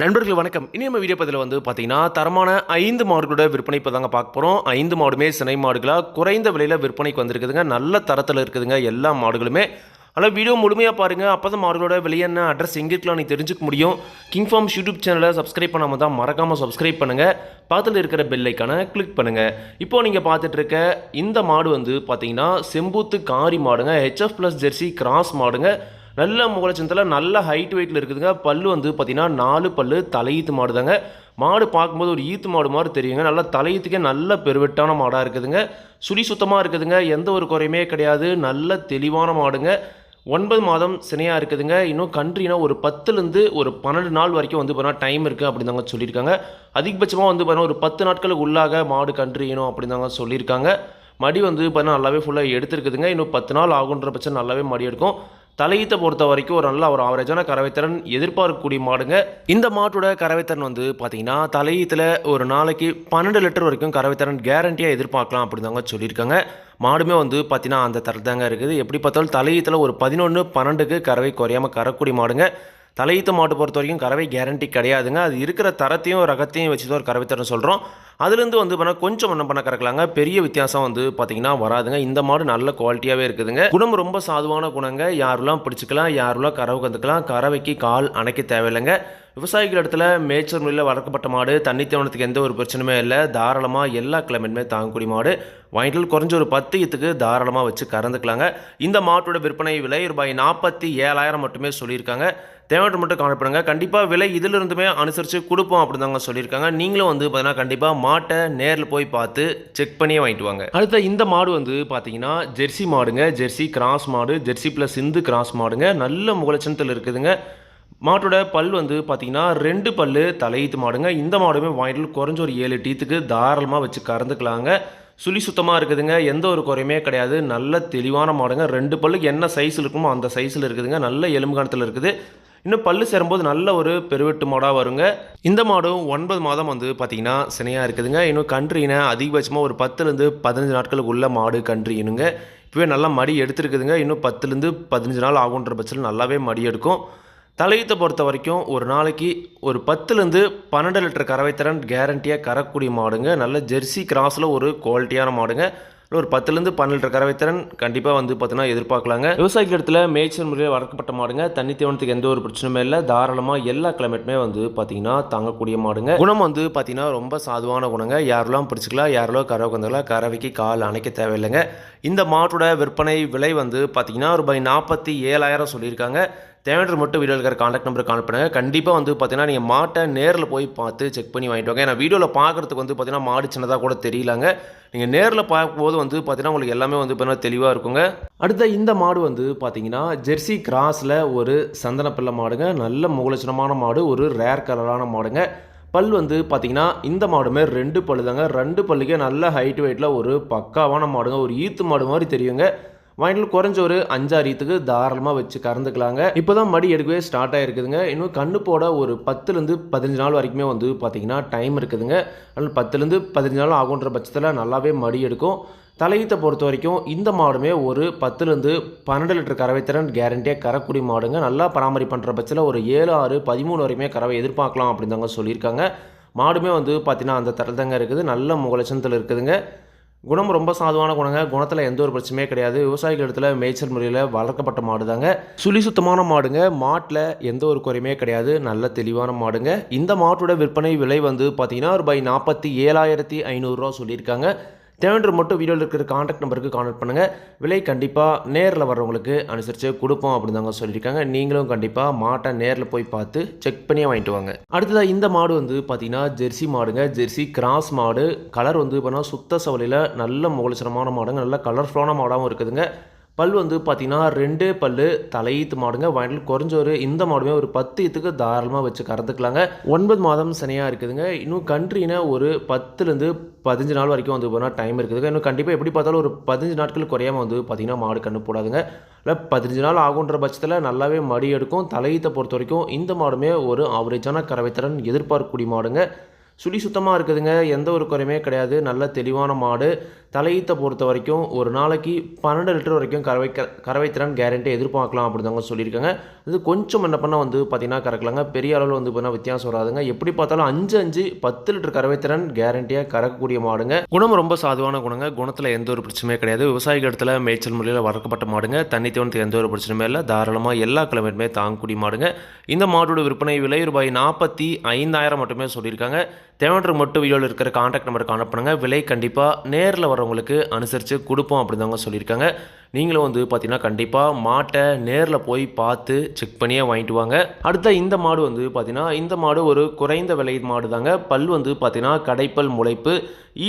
நண்பர்கள் வணக்கம். இனி நம்ம வீடியோ பதில் வந்து பார்த்தீங்கன்னா தரமான ஐந்து மாடுகளோட விற்பனை இப்போ தாங்க பார்க்க போகிறோம் ஐந்து மாடுமே சினை மாடுகளாக குறைந்த விலையில் விற்பனைக்கு வந்திருக்குதுங்க. நல்ல தரத்தில் இருக்குதுங்க எல்லா மாடுகளுமே. ஆனால் வீடியோ முழுமையாக பாருங்கள் அப்போ தான் மாடுகளோட விலை என்ன அட்ரஸ் எங்கே இருக்கலாம் நீ தெரிஞ்சுக்க முடியும். கிங் ஃபார்ம்ஸ் யூடியூப் சேனலை சப்ஸ்கிரைப் பண்ணாமல் தான் மறக்காமல் சப்ஸ்கிரைப் பண்ணுங்கள் பக்கத்தில் இருக்கிற பெல்லைக்கான கிளிக் பண்ணுங்கள் இப்போது நீங்கள் பார்த்துட்ருக்க இந்த மாடு வந்து பார்த்தீங்கன்னா செம்பூத்து காரி மாடுங்க. ஹெச்எஃப் ப்ளஸ் ஜெர்சி கிராஸ் மாடுங்க. நல்ல முகலச்சந்தில் நல்ல ஹைட் வெயிட்டில் இருக்குதுங்க. பல்லு வந்து பார்த்தீங்கன்னா நாலு பல்லு தலையீத்து மாடுதாங்க. மாடு பார்க்கும்போது ஒரு ஈத்து மாடு மாதிரி தெரியுங்க. நல்லா தலையீத்துக்கே நல்ல பெருவெட்டான மாடாக இருக்குதுங்க. சுழி சுத்தமாக இருக்குதுங்க. எந்த ஒரு குறையுமே கிடையாது. நல்ல தெளிவான மாடுங்க. ஒன்பது மாதம் சினையாக இருக்குதுங்க. இன்னும் கண்ட்ரினால் ஒரு பத்துலேருந்து ஒரு பன்னெண்டு நாள் வரைக்கும் வந்து பார்த்தீங்கன்னா டைம் இருக்குது அப்படின்னு தாங்க சொல்லியிருக்காங்க. அதிகபட்சமாக வந்து பார்த்தீங்கன்னா ஒரு பத்து நாட்களுக்கு உள்ளாக மாடு கண்ட்ரியணும் அப்படின்னு தாங்க சொல்லியிருக்காங்க. மடி வந்து பார்த்தீங்கன்னா நல்லாவே ஃபுல்லாக எடுத்துருக்குதுங்க. இன்னும் பத்து நாள் ஆகுன்ற பட்சம் நல்லாவே மடி எடுக்கும். தலையீத்தை பொறுத்த வரைக்கும் ஒரு நல்ல ஒரு ஆவரேஜான கறவைத்திறன் எதிர்பார்க்கக்கூடிய மாடுங்க. இந்த மாட்டோட கறவைத்திறன் வந்து பார்த்தீங்கன்னா தலையீத்தில் ஒரு நாளைக்கு பன்னெண்டு லிட்டர் வரைக்கும் கறவைத்திறன் கேரண்டியாக எதிர்பார்க்கலாம் அப்படின்னு தாங்க சொல்லியிருக்காங்க. மாடுமே வந்து பார்த்தீங்கன்னா அந்த தரத்தாங்க தாங்க இருக்குது. எப்படி பார்த்தாலும் தலையீத்தில் ஒரு பதினொன்று பன்னெண்டுக்கு கறவை குறையாமல் கறக்கூடிய மாடுங்க. தலையீத்து மாட்டு பொறுத்த வரைக்கும் கறவை கேரண்டி கிடையாதுங்க. அது இருக்கிற தரத்தையும் ரகத்தையும் வச்சு தான் ஒரு கறவை தரம் சொல்கிறோம் அதுலேருந்து வந்து பண்ணால் கொஞ்சம் என்ன பண்ண கறக்கலாங்க? பெரிய வித்தியாசம் வந்து பார்த்திங்கன்னா வராதுங்க. இந்த மாடு நல்ல குவாலிட்டியாகவே இருக்குதுங்க. குணம் ரொம்ப சாதுவான குணங்க. யாரெல்லாம் பிடிச்சிக்கலாம் யாரெல்லாம் கறவை கந்துக்கலாம் கறவைக்கு கால் அணைக்க தேவையில்லைங்க. விவசாயிகள் இடத்துல மேய்ச்சல் முறையில் வளர்க்கப்பட்ட மாடு தண்ணி தேவனத்துக்கு எந்த ஒரு பிரச்சனையுமே இல்லை. தாராளமாக எல்லா கிளைமேட்டுமே தாங்கக்கூடிய மாடு. வாங்கிட்டு குறைஞ்ச ஒரு பத்து இத்துக்கு தாராளமாக வச்சு கறந்துக்கலாங்க. இந்த மாட்டோட விற்பனை விலை ரூபாய் நாற்பத்தி ஏழாயிரம் மட்டுமே சொல்லியிருக்காங்க. தேவையான மட்டும் கால் கண்டிப்பாக விலை இதிலிருந்துமே அனுசரித்து கொடுப்போம் அப்படின்னு தாங்க சொல்லியிருக்காங்க. நீங்களும் வந்து பார்த்தீங்கன்னா கண்டிப்பாக மாட்டை நேரில் போய் பார்த்து செக் பண்ணியே வாங்கிட்டு வாங்க. அடுத்த இந்த மாடு வந்து பார்த்தீங்கன்னா ஜெர்சி மாடுங்க. ஜெர்சி கிராஸ் மாடு ஜெர்சி ப்ளஸ் இந்து கிராஸ் மாடுங்க. நல்ல முகலட்சணத்தில் இருக்குதுங்க. மாட்டோட பல் வந்து பார்த்தீங்கன்னா ரெண்டு பல்லு தலையீத்து மாடுங்க. இந்த மாடுமே வாங்கிட்டு குறைஞ்ச ஒரு ஏழு டீத்துக்கு தாராளமாக வச்சு கறந்துக்கலாங்க. சுழி சுத்தமாக இருக்குதுங்க. எந்த ஒரு குறையுமே கிடையாது. நல்ல தெளிவான மாடுங்க. ரெண்டு பல்லுக்கு என்ன சைஸில் இருக்குமோ அந்த சைஸில் இருக்குதுங்க. நல்ல எலும்பு கணத்தில் இருக்குது. இன்னும் பல்லு சேரும்போது நல்ல ஒரு பெருவெட்டு மாடாக வருங்க. இந்த மாடும் ஒன்பது மாதம் வந்து பார்த்தீங்கன்னா சினையாக இருக்குதுங்க. இன்னும் கன்றுனா அதிகபட்சமாக ஒரு பத்துலேருந்து பதினஞ்சு நாட்களுக்கு உள்ள மாடு கன்று இனுங்க. இப்போவே நல்லா மடி எடுத்துருக்குதுங்க. இன்னும் பத்துலேருந்து பதினஞ்சு நாள் ஆகுன்ற பட்சத்தில் நல்லாவே மடி எடுக்கும். தலையீத்தை பொறுத்த வரைக்கும் ஒரு நாளைக்கு ஒரு பத்துலேருந்து பன்னெண்டு லிட்டர் கறவைத்திறன் கேரண்டியாக கறக்கூடிய மாடுங்க. நல்ல ஜெர்சி கிராஸில் ஒரு குவாலிட்டியான மாடுங்க. ஒரு பத்துலேருந்து பன்னெண்டு லிட்டர் கறவைத்திறன் கண்டிப்பாக வந்து பார்த்தீங்கன்னா எதிர்பார்க்கலாங்க. விவசாயிகள் இடத்துல மேய்ச்சல் முறையில் வளர்க்கப்பட்ட மாடுங்க. தண்ணி தேவனத்துக்கு எந்த ஒரு பிரச்சனையுமே இல்லை. தாராளமாக எல்லா கிளைமேட்டுமே வந்து பார்த்தீங்கன்னா தாங்கக்கூடிய மாடுங்க. குணம் வந்து பார்த்தீங்கன்னா ரொம்ப சாதுவான குணங்க. யாரெல்லாம் பிடிச்சிக்கலாம் யாரெல்லாம் கறவை கொண்டாங்களா கறவைக்கு கால் அணைக்க தேவையில்லைங்க. இந்த மாட்டோட விற்பனை விலை வந்து பார்த்தீங்கன்னா ரூபாய் நாற்பத்தி ஏழாயிரம் சொல்லியிருக்காங்க. தேவையான மட்டும் வீடியோ இருக்கிற காண்டாக்ட் நம்பர் கால் பண்ணுங்கள் கண்டிப்பாக வந்து பார்த்தீங்கன்னா நீங்கள் மாட்டை நேரில் போய் பார்த்து செக் பண்ணி வாங்கிட்டு வாங்க. ஏன்னா வீடியோவில் பார்க்குறதுக்கு வந்து பார்த்தீங்கன்னா மாடு சின்னதாக கூட தெரியலங்க. நீங்கள் நேரில் பார்க்கும்போது வந்து பார்த்தீங்கன்னா உங்களுக்கு எல்லாமே வந்து பார்த்தீங்கன்னா தெளிவாக இருக்குங்க. அடுத்த இந்த மாடு வந்து பார்த்தீங்கன்னா ஜெர்சி கிராஸில் ஒரு சந்தன பிள்ளை மாடுங்க. நல்ல முகலட்சணமான மாடு ஒரு ரேர் கலரான மாடுங்க. பல் வந்து பார்த்தீங்கன்னா இந்த மாடுமே ரெண்டு பல்லு தாங்க ரெண்டு பல்லுக்கே நல்ல ஹைட் வெயிட்டில் ஒரு பக்காவான மாடுங்க. ஒரு ஈத்து மாடு மாதிரி தெரியுங்க. வாங்கிட்டு குறைஞ்ச ஒரு அஞ்சாறு ஈத்துக்கு தாராளமாக வச்சு கறந்துக்கலாங்க. இப்போ தான் மடி எடுக்கவே ஸ்டார்ட் ஆகிருக்குதுங்க இன்னும் கண்ணு போட ஒரு பத்துலேருந்து பதினஞ்சு நாள் வரைக்குமே வந்து பார்த்தீங்கன்னா டைம் இருக்குதுங்க. அதனால் பத்துலேருந்து பதினஞ்சு நாள் ஆகுன்ற பட்சத்தில் நல்லாவே மடி எடுக்கும். தலையீத்தை பொறுத்த வரைக்கும் இந்த மாடுமே ஒரு பத்துலேருந்து பன்னெண்டு லிட்டர் கறவை திறன் கேரண்டியாக கறக்கூடிய மாடுங்க. நல்லா பராமரிப்பு பண்ணுற பட்சத்தில் ஒரு ஏழு ஆறு பதிமூணு வரைக்குமே கறவை எதிர்பார்க்கலாம் அப்படின்னு தாங்க சொல்லியிருக்காங்க. மாடுமே வந்து பார்த்தீங்கன்னா அந்த தரத்தாங்க இருக்குது. நல்ல முகலட்சணத்தில் இருக்குதுங்க. குணம் ரொம்ப சாதுவான குணங்க. குணத்தில் எந்த ஒரு பிரச்சனையே கிடையாது. விவசாயிகள் இடத்துல மேய்ச்சல் முறையில் வளர்க்கப்பட்ட மாடு தாங்க சுழி சுத்தமான மாடுங்க. மாட்டில் எந்த ஒரு குறையுமே கிடையாது. நல்ல தெளிவான மாடுங்க. இந்த மாட்டோட விற்பனை விலை வந்து பார்த்தீங்கன்னா ரூபாய் நாற்பத்தி ஏழாயிரத்தி ஐநூறுரூவா சொல்லியிருக்காங்க. தேவைன்ற மட்டும் வீடியோவில் இருக்கிற காண்டாக்ட் நம்பருக்கு கான்டாக்ட் பண்ணுங்கள் விலை கண்டிப்பாக நேரில் வர்றவங்களுக்கு அனுசரித்து கொடுப்போம் அப்படின்னு தாங்க சொல்லியிருக்காங்க. நீங்களும் கண்டிப்பாக மாட்டை நேரில் போய் பார்த்து செக் பண்ணியே வாங்கிட்டு வாங்க. அடுத்ததாக இந்த மாடு வந்து பார்த்தீங்கன்னா ஜெர்சி மாடுங்க. ஜெர்சி கிராஸ் மாடு. கலர் வந்து பார்த்தீங்கன்னா சுத்த சவலையில் நல்ல முகலட்சணமான மாடுங்க. நல்ல கலர்ஃபுல்லான மாடாகவும் இருக்குதுங்க. பல் வந்து பார்த்தீங்கன்னா ரெண்டே பல்லு தலையீத்து மாடுங்க வாங்கிட்டு குறைஞ்ச ஒரு இந்த மாடுமே ஒரு பத்து ஈத்துக்கு தாராளமாக வச்சு கறந்துக்கலாங்க. ஒன்பது மாதம் சனியாக இருக்குதுங்க. இன்னும் கன்ட்ரினா ஒரு பத்துலேருந்து பதினஞ்சு நாள் வரைக்கும் வந்து போனால் டைம் இருக்குதுங்க. இன்னும் கண்டிப்பாக எப்படி பார்த்தாலும் ஒரு பதினஞ்சு நாட்கள் குறையாமல் வந்து பார்த்திங்கன்னா மாடு கண்ணு போடாதுங்க. இல்லை பதினஞ்சு நாள் ஆகுன்ற பட்சத்தில் நல்லாவே மடி எடுக்கும். தலையீத்தை பொறுத்த வரைக்கும் இந்த மாடுமே ஒரு ஆவரேஜான கறவைத்திறன் எதிர்பார்க்கக்கூடிய மாடுங்க. சுழி சுத்தமாக இருக்குதுங்க. எந்த ஒரு குறையுமே கிடையாது. நல்ல தெளிவான மாடு. தலையீத்தை பொறுத்த வரைக்கும் ஒரு நாளைக்கு பன்னெண்டு லிட்டர் வரைக்கும் கறவை க கறவைத்திறன் கேரண்டி எதிர்பார்க்கலாம் அப்படிதாங்க சொல்லியிருக்காங்க. இது கொஞ்சம் என்ன பண்ணால் வந்து பார்த்திங்கன்னா கறக்கலாங்க. பெரிய அளவில் வந்து பார்த்தீங்கன்னா வித்தியாசம் வராதுங்க. எப்படி பார்த்தாலும் அஞ்சு அஞ்சு பத்து லிட்டர் கறவைத்திறன் கேரண்டியாக கறக்கக்கூடிய மாடுங்க. குணம் ரொம்ப சாதுவான குணங்க. குணத்தில் எந்த ஒரு பிரச்சனையும் கிடையாது. விவசாயிகள் இடத்துல மேய்ச்சல் முறையில் வளர்க்கப்பட்ட மாடுங்க. தண்ணி தீவனத்துக்கு எந்த ஒரு பிரச்சனையுமே இல்லை. தாராளமாக எல்லா கிழமையுமே தாங்கக்கூடிய மாடுங்க. இந்த மாடோட விற்பனை விலை ரூபாய் நாற்பத்தி ஐந்தாயிரம் மட்டுமே சொல்லியிருக்காங்க. தேவைன்ற மட்டும் வீடியோவில் இருக்கிற காண்டாக்ட் நம்பருக்கு அனுப்புனுங்க விலை கண்டிப்பாக நேரில் வரவங்களுக்கு அனுசரித்து கொடுப்போம் அப்படின்னு தாங்க சொல்லியிருக்காங்க. நீங்களும் வந்து பார்த்தீங்கன்னா கண்டிப்பாக மாட்டை நேரில் போய் பார்த்து செக் பண்ணியே வாங்கிட்டு வாங்க. அடுத்த இந்த மாடு வந்து பார்த்தீங்கன்னா இந்த மாடு ஒரு குறைந்த விலை மாடு தாங்க பல் வந்து பார்த்தீங்கன்னா கடைப்பல் முளைப்பு.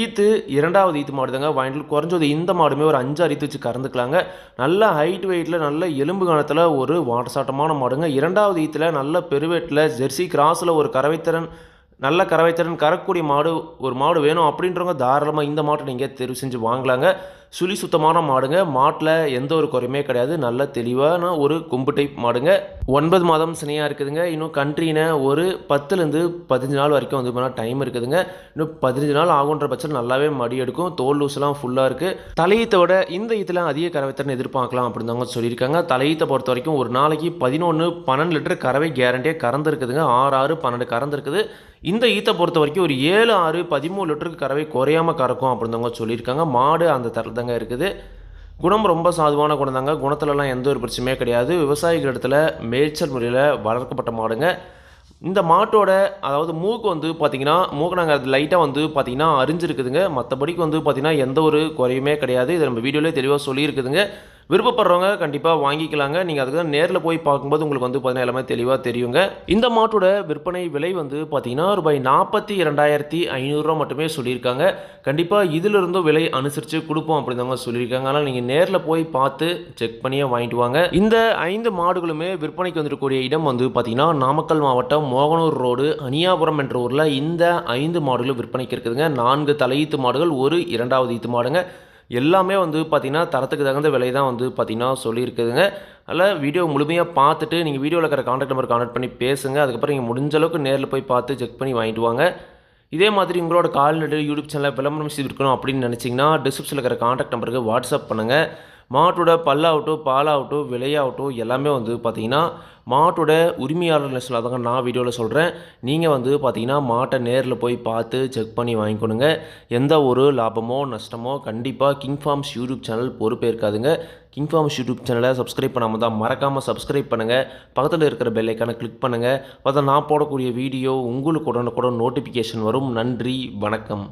ஈத்து இரண்டாவது ஈத்து மாடு தாங்க வாங்கிட்டு குறைஞ்சது இந்த மாடுமே ஒரு அஞ்சு அரித்து வச்சு கறந்துக்கலாங்க. நல்ல ஹைட் வெயிட்டில் நல்ல எலும்பு கணத்தில் ஒரு வாட்டசாட்டமான மாடுங்க. இரண்டாவது ஈத்தில் நல்ல பெருவேட்டில் ஜெர்சி கிராஸில் ஒரு கறவைத்திறன் நல்ல கறவைத்திறன் கறக்கூடிய மாடு ஒரு மாடு வேணும் அப்படின்றவங்க தாராளமாக இந்த மாட்டை நீங்கள் தெரிவு செஞ்சு வாங்கலாங்க. சுழி சுத்தமான மாடுங்க. மாட்டில் எந்த ஒரு குறையுமே கிடையாது. நல்ல தெளிவான ஒரு கொம்பு டைப் மாடுங்க. ஒன்பது மாதம் சினையாக இருக்குதுங்க. இன்னும் கண்ட்ரின ஒரு பத்துலேருந்து பதினஞ்சு நாள் வரைக்கும் வந்து டைம் இருக்குதுங்க. இன்னும் பதினஞ்சு நாள் ஆகுன்ற பட்சத்தில் நல்லாவே மடி எடுக்கும். தோல் லூஸ்லாம் ஃபுல்லாக இருக்குது தலையீத்தை விட இந்த இதில் அதிக கறவைத்திறன் எதிர்பார்க்கலாம் அப்படின்னு தாங்க சொல்லியிருக்காங்க. தலையீத்தை பொறுத்த வரைக்கும் ஒரு நாளைக்கு பதினொன்று பன்னெண்டு லிட்டர் கறவை கேரண்டியாக கறந்துருக்குதுங்க. ஆறு ஆறு பன்னெண்டு கறந்துருக்குது. இந்த ஈத்தை பொறுத்த வரைக்கும் ஒரு ஏழு ஆறு பதிமூணு லிட்டருக்கு கறவை குறையாமல் கறக்கும் அப்படின்னு சொல்லியிருக்காங்க. மாடு அந்த தரத்தில் தாங்க இருக்குது. குணம் ரொம்ப சாதுவான குணம் தாங்க குணத்துலலாம் எந்த ஒரு பிரச்சனையுமே கிடையாது. விவசாயிகள் இடத்துல மேய்ச்சல் முறையில் வளர்க்கப்பட்ட மாடுங்க. இந்த மாட்டோட அதாவது மூக்கு வந்து பார்த்திங்கன்னா மூக்கு நாங்கள் அது லைட்டாக வந்து பார்த்திங்கன்னா அரிஞ்சிருக்குதுங்க. மற்றபடிக்கு வந்து பார்த்திங்கன்னா எந்த ஒரு குறையுமே கிடையாது. இதை நம்ம வீடியோலேயே தெளிவாக சொல்லியிருக்குதுங்க. விருப்பப்படுறவங்க கண்டிப்பாக வாங்கிக்கலாங்க. நீங்கள் அதுக்கு தான் நேரில் போய் பார்க்கும்போது உங்களுக்கு வந்து பார்த்தீங்கன்னா எல்லாமே தெளிவாக தெரியுங்க. இந்த மாட்டோட விற்பனை விலை வந்து பார்த்தீங்கன்னா ரூபாய் நாற்பத்தி இரண்டாயிரத்தி ஐநூறுரூவா மட்டுமே சொல்லியிருக்காங்க. கண்டிப்பாக இதிலிருந்தும் விலை அனுசரித்து கொடுப்போம் அப்படிதாங்க சொல்லியிருக்காங்க. ஆனால் நீங்கள் நேரில் போய் பார்த்து செக் பண்ணியே வாங்கிட்டு வாங்க. இந்த ஐந்து மாடுகளுமே விற்பனைக்கு வந்துருக்கூடிய இடம் வந்து பார்த்தீங்கன்னா நாமக்கல் மாவட்டம் மோகனூர் ரோடு அனியாபுரம் என்ற ஊரில் இந்த ஐந்து மாடுகளும் விற்பனைக்கு இருக்குதுங்க. நான்கு தலையீத்து மாடுகள் ஒரு இரண்டாவது ஈத்து மாடுங்க. எல்லாமே வந்து பார்த்திங்கன்னா தரத்துக்கு தகுந்த விலை தான் வந்து பார்த்திங்கன்னா சொல்லியிருக்குதுங்க. அதில் வீடியோ முழுமையாக பார்த்துட்டு நீங்கள் வீடியோவில் இருக்கிற காண்டாக்ட் நம்பர் கான்டாக்ட் பண்ணி பேசுங்க. அதுக்கப்புறம் நீங்கள் முடிஞ்ச அளவுக்கு நேரில் போய் பார்த்து செக் பண்ணி வாங்கிட்டு வாங்க. இதே மாதிரி உங்களோட கால்நடை யூடியூப் சேனலில் விளம்பரம் செய்திருக்கணும் அப்படின்னு நினச்சிங்கன்னா டிஸ்கிரிப்ஷனில் இருக்கிற காண்டாக்ட் நம்பருக்கு வாட்ஸ்அப் பண்ணுங்கள் மாட்டோட பல்லாகட்டும் பாலாகட்டும் விலையாகட்டும் எல்லாமே வந்து பார்த்திங்கன்னா மாட்டோட உரிமையாளர் லிஸ்ட்டில் தாங்க நான் வீடியோவில் சொல்கிறேன் நீங்கள் வந்து பார்த்திங்கன்னா மாட்டை நேரில் போய் பார்த்து செக் பண்ணி வாங்கிக்கணுங்க எந்த ஒரு லாபமோ நஷ்டமோ கண்டிப்பாக கிங் ஃபார்ம்ஸ் யூடியூப் சேனல் பொறுப்பேற்காதுங்க கிங் ஃபார்ம்ஸ் யூடியூப் சேனலை சப்ஸ்கிரைப் பண்ணாமல் தான் மறக்காமல் சப்ஸ்கிரைப் பண்ணுங்கள் பக்கத்தில் இருக்கிற பெல்லைக்கான கிளிக் பண்ணுங்கள் பார்த்தா நான் போடக்கூடிய வீடியோ உங்களுக்கு உடனுக்குடன் நோட்டிஃபிகேஷன் வரும். நன்றி வணக்கம்.